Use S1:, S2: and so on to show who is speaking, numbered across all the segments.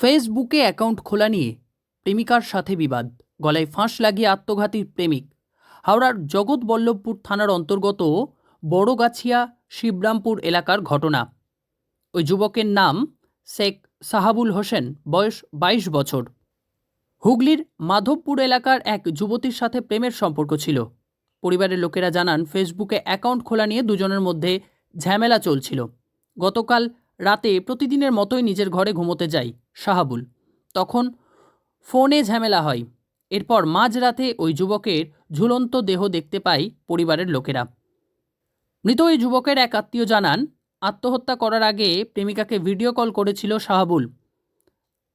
S1: ফেসবুকে অ্যাকাউন্ট খোলা নিয়ে প্রেমিকার সাথে বিবাদ। গলায় ফাঁস লাগিয়ে আত্মঘাতী প্রেমিক। হাওড়ার জগৎবল্লভপুর থানার অন্তর্গত বড়গাছিয়া, শিবরামপুর এলাকার ঘটনা। ওই যুবকের নাম শেখ সাহাবুল হোসেন, বয়স বাইশ বছর। হুগলির মাধবপুর এলাকার এক যুবতীর সাথে প্রেমের সম্পর্ক ছিল। পরিবারের লোকেরা জানান, ফেসবুকে অ্যাকাউন্ট খোলা নিয়ে দুজনের মধ্যে ঝামেলা চলছিল। গতকাল রাতে প্রতিদিনের মতোই নিজের ঘরে ঘুমোতে যাই, শাহাবুল। তখন ফোনে ঝামেলা হয়। এরপর মাঝরাতে ওই যুবকের ঝুলন্ত দেহ দেখতে পাই পরিবারের লোকেরা। মৃত ওই যুবকের এক আত্মীয় জানান, আত্মহত্যা করার আগে প্রেমিকাকে ভিডিও কল করেছিল শাহাবুল।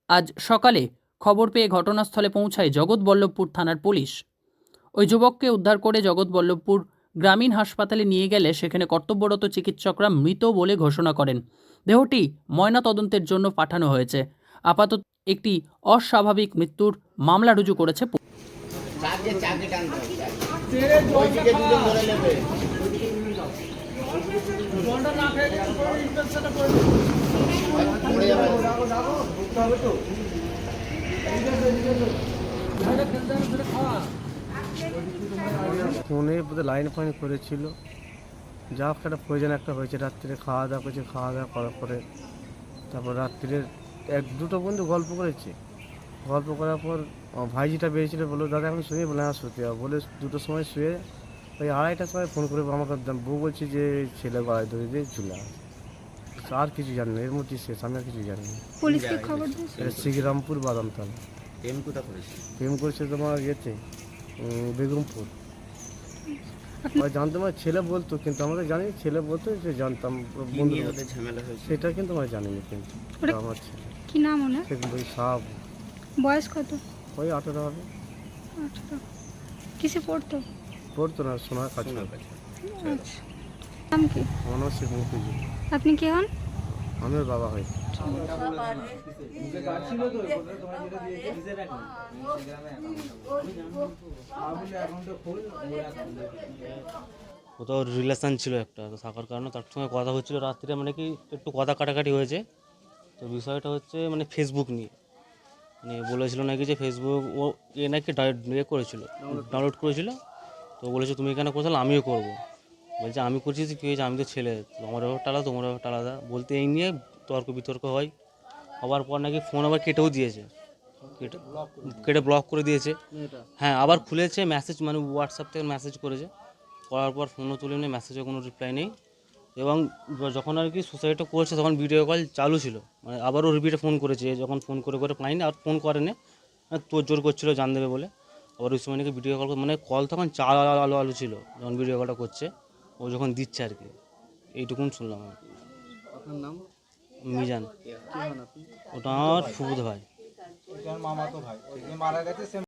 S1: আজ সকালে খবর পেয়ে ঘটনাস্থলে পৌঁছায় জগৎবল্লভপুর থানার পুলিশ। ওই যুবককে উদ্ধার করে জগৎবল্লভপুর গ্রামীণ হাসপাতালে নিয়ে গেলে সেখানে কর্তব্যরত চিকিৎসকরা মৃত বলে ঘোষণা করেন দেহটি ময়না তদন্তের জন্য পাঠানো হয়েছে আপাতত একটি অস্বাভাবিক মৃত্যুর মামলা রুজু করেছে পুলিশ।
S2: ফোনে বোধহয় লাইন ফাইন করেছিল। যা একটা প্রয়োজন একটা হয়েছে। রাত্রিরে খাওয়া দাওয়া করেছে খাওয়া দাওয়া করার পরে তারপর রাত্রিরে এক দুটো বন্ধু গল্প করেছে। গল্প করার পর ভাইজিটা বেরিয়েছিল বলল দাদা এখন শুয়ে বলে হ্যাঁ শুতে হবে বলে দুটোর সময় শুয়ে ওই আড়াইটার সময় ফোন করে আমাকে বউ বলছে যে ছেলে গলায় ধরে দিয়ে চলে আর কিছু জানি না এর মধ্যে শেষ আমি আর কিছু জানি না।
S3: পুলিশকে খবর
S2: শ্রীরামপুর বাদামতলা।
S4: প্রেম কোথা করেছি?
S2: প্রেম করছে তোমার ইয়েতে? বেগমপুর। জানতাম আমার ছেলে বলতো কিন্তু আমরা জানি ছেলে বলতো যে জানতাম
S4: ঝামেলা হয়েছে?
S2: সেটা কিন্তু আমরা জানিনি কিন্তু আমার ছেলে।
S3: কি নাম ওনার?
S2: ওই সাপ
S3: বয়স কত?
S2: ওই আঠেরো হবে।
S3: কিসে পড়তো?
S2: পড়তো না
S4: সোনার কাছে।
S3: আচ্ছা। নাম কি?
S2: আমার শেখ মুফিজুর
S3: আপনি কে হন?
S2: আমি ওর বাবা হই
S5: কোথাও রিলেশান ছিল একটা, তো থাকার কারণে তার সঙ্গে কথা হচ্ছিল রাত্রিরে মানে কি একটু কথা কাটাকাটি হয়েছে। তো বিষয়টা হচ্ছে মানে ফেসবুক নিয়ে। মানে বলেছিল নাকি যে ফেসবুক ও এ নাকি ইয়ে করেছিল ডাউনলোড করেছিল। তো বলেছে, তুমি এখানে কোথাও আমিও করব। বলছে আমি করছি যে কী হয়েছে? আমি তো ছেলে তোমার ব্যাপারটা আলাদা তোমার ব্যাপারটা আলাদা বলতে এই নিয়ে তর্ক বিতর্ক হয়। হওয়ার পর নাকি ফোন আবার কেটেও দিয়েছে। কেটে কেটে ব্লক করে দিয়েছে। হ্যাঁ আবার খুলেছে মেসেজ মানে হোয়াটসঅ্যাপ থেকে মেসেজ করেছে। করার পর ফোনও তুলে নিয়ে মেসেজে কোনো রিপ্লাই নেই। এবং যখন আর কি সুসাইডটা করছে তখন ভিডিও কল চালু ছিল। মানে আবারও রিপিটে ফোন করেছে। যখন ফোন করে করে পাইনি আর ফোন করেনি। মানে তোর জোর করছিল জান দেবে বলে। আবার ওই সময় নাকি ভিডিও কল মানে কল তখন চাল আলো আলো ছিল। যখন ভিডিও কলটা করছে। ও যখন দিচ্ছে আর কি। এইটুকুন শুনলাম আমি মিজান। ওটা আমার ফুফুদ ভাই।